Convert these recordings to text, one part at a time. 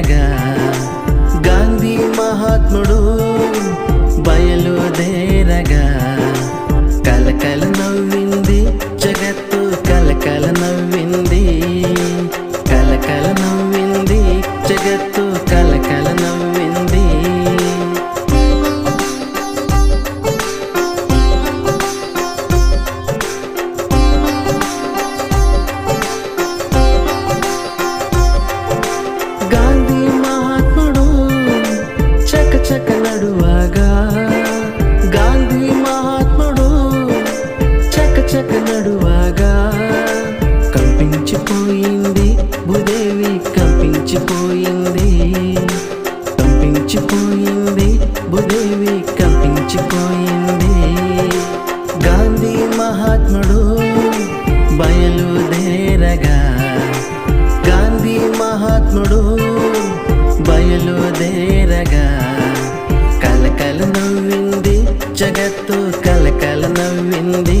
I got. కంపించిపోయింది. Bhudevi కంపించిపోయింది. Gandhi మహాత్ముడు బయలుదేరగా గాంధీ మహాత్ముడు బయలుదేరగా కలకల నవ్వింది జగత్తు కలకల నవ్వింది.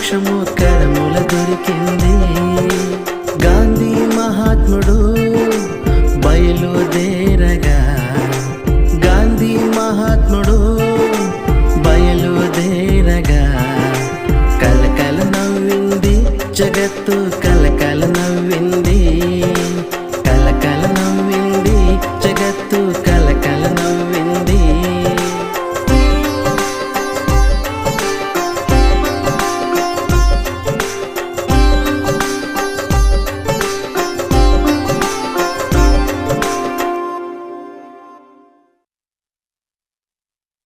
మోక్షమోత్కరముల దొరికింది. గాంధీ మహాత్ముడు బయలుదేరగా గాంధీ మహాత్ముడు బయలుదేరగా కలకల నవ్వింది జగత్తు